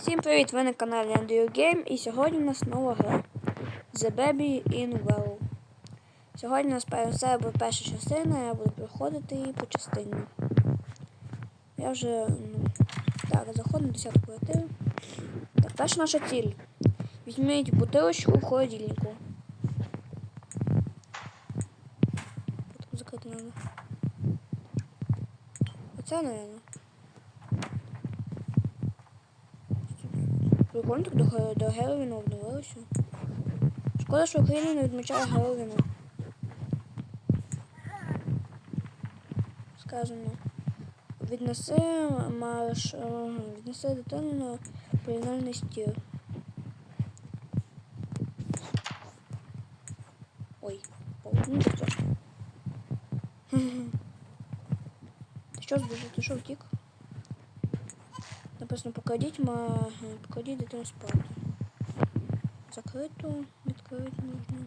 Всім привіт! Ви на каналі Andrew Game і сьогодні у нас нова гра The Baby in Well. Сьогодні у нас себе буде перша частина, я буду проходити її по частині. Я вже ну, так, заходимо в 10 квартиру. Так, перша наша ціль. Візьміть бутилочку в холодильнику. Закрити надо. Оце, наверное. Так до, до Геловіну обновилося. Шкода, що Україна не відмічає Геловіну. Сказано. Віднеси марш... е, Віднеси дитину на порівняльний стіл. Ой, ну що? Ти що збіжив? Ти що втік? Написано покладіть ма... покладіть дитину спати. Закрито, відкрити можна.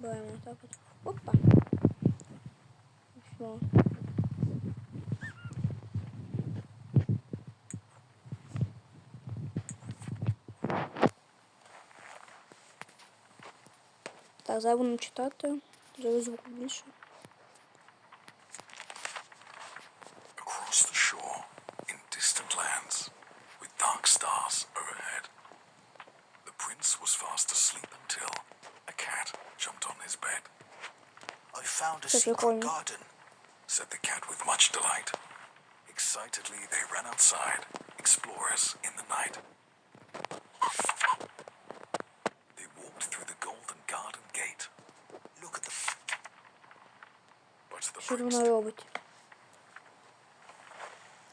Беремо так от. Опа. Все. Так, зараз будемо читати. Зараз звук більше. found a Це secret прикольно. garden. said the cat with much delight. Excitedly, they ran outside, explorers in the night. They walked through the golden garden gate, Look at the f- but the Що ж prince вона робить?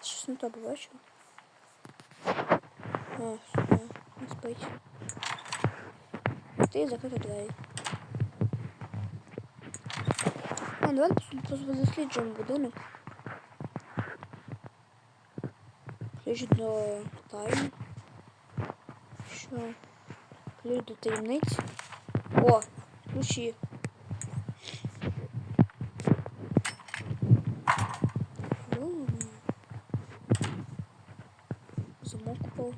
Щось не то побачив. А, все, не спить. Ти закрити двері. А, давай просто досліджуємо будинок. Ключ до тайни. Що? Ключ до таємниць. О, ключі. Ну, Замок упал.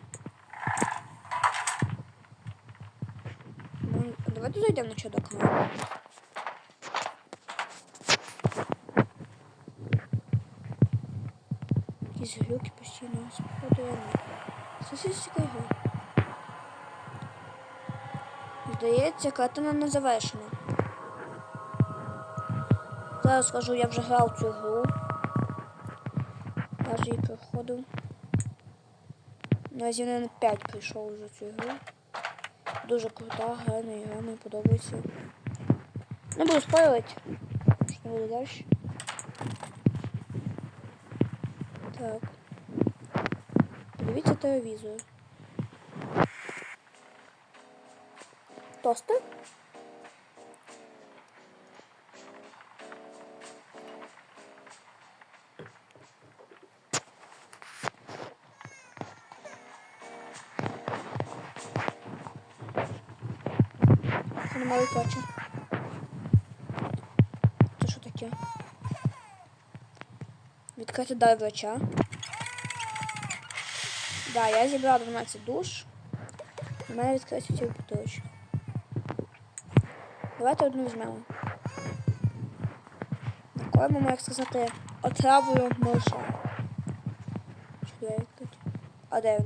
Ну, а давайте зайдем на чердак. Якісь глюки постійно сходили. Сосисська гра. Здається, картина не завершена. Зараз скажу, я вже грав цю гру. Аж її проходив. На на 5 прийшов вже цю гру. Дуже крута, гарна ігра, мені подобається. Не буду спойлити, що буде далі. Так. Подивіться телевізор. Тостер? Це немає плаче. Це що таке? Відкрити до врача. Да, я зібрав 12 душ. У мене відкриті ці бутилочки. Давайте одну візьмемо. Накормимо, як сказати, отравою малыша. Що я відкриті? А де?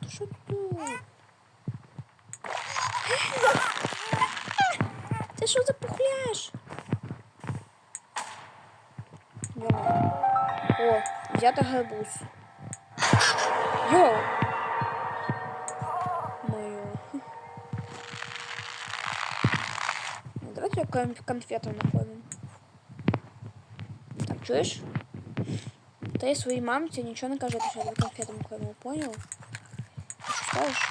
Та Що тут? Це що за пухляш? О, взято гарбуз. Йо! Моё. Ну, Давайте кон конфету находим. Так, чуєш? Ти своїй мамці нічого не кажи, що я конфету накормив, понял? Ты что скажешь?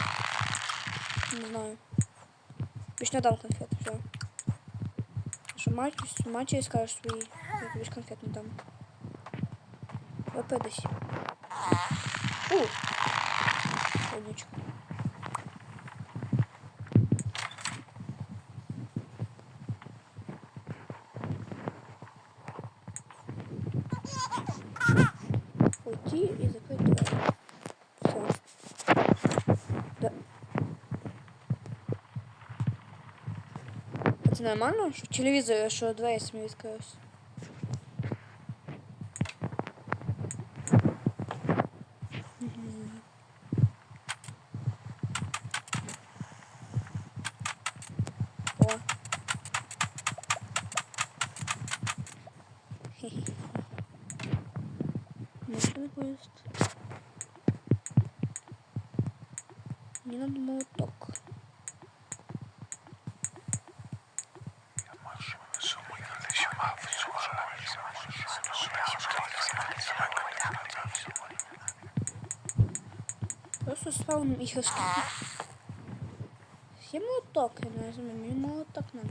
Не знаю. Не дам конфет, все. Що мать, матері скажеш своїй, я ж конфет не дам. Випадись. У! Сонечко. Це нормально? Що в телевізорі, що двері самі відкрилися? Мгм. О. Хе-хе. Машина поезд. Мне надо молоток. Просто спавним іграшки. Є молоток, я не розумію, мені молоток надо.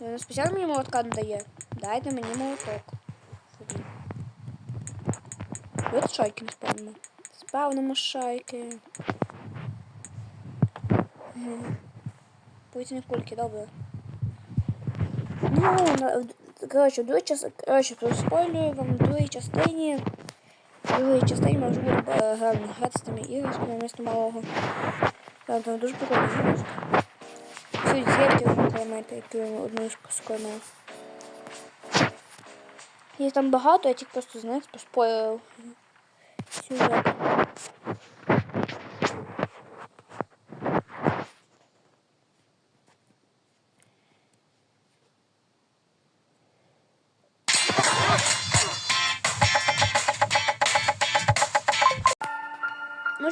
Він спеціально мені молотка не дає. Дайте мені молоток. Фу. От шайки не спавнимо. Спавнимо шайки. Повітряні кульки, добре. Ну, на, коротше, в другій час, коротше, проспойлюю вам в другій частині. В другій частині ми вже будемо е, грати з тими іграшками вместо малого. Там, там дуже прикольні іграшки. Всі дітки окремити, які одну з скормив. Їх там багато, я тільки просто знаєте, поспойлив. Сюжет.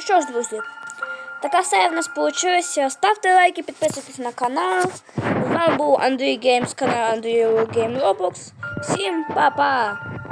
Ну що ж, друзі, така серія в нас вийшла. Ставте лайки, підписуйтесь на канал. З вами був Андрій Геймс, канал Андрій Гейм Roblox. Всім па-па!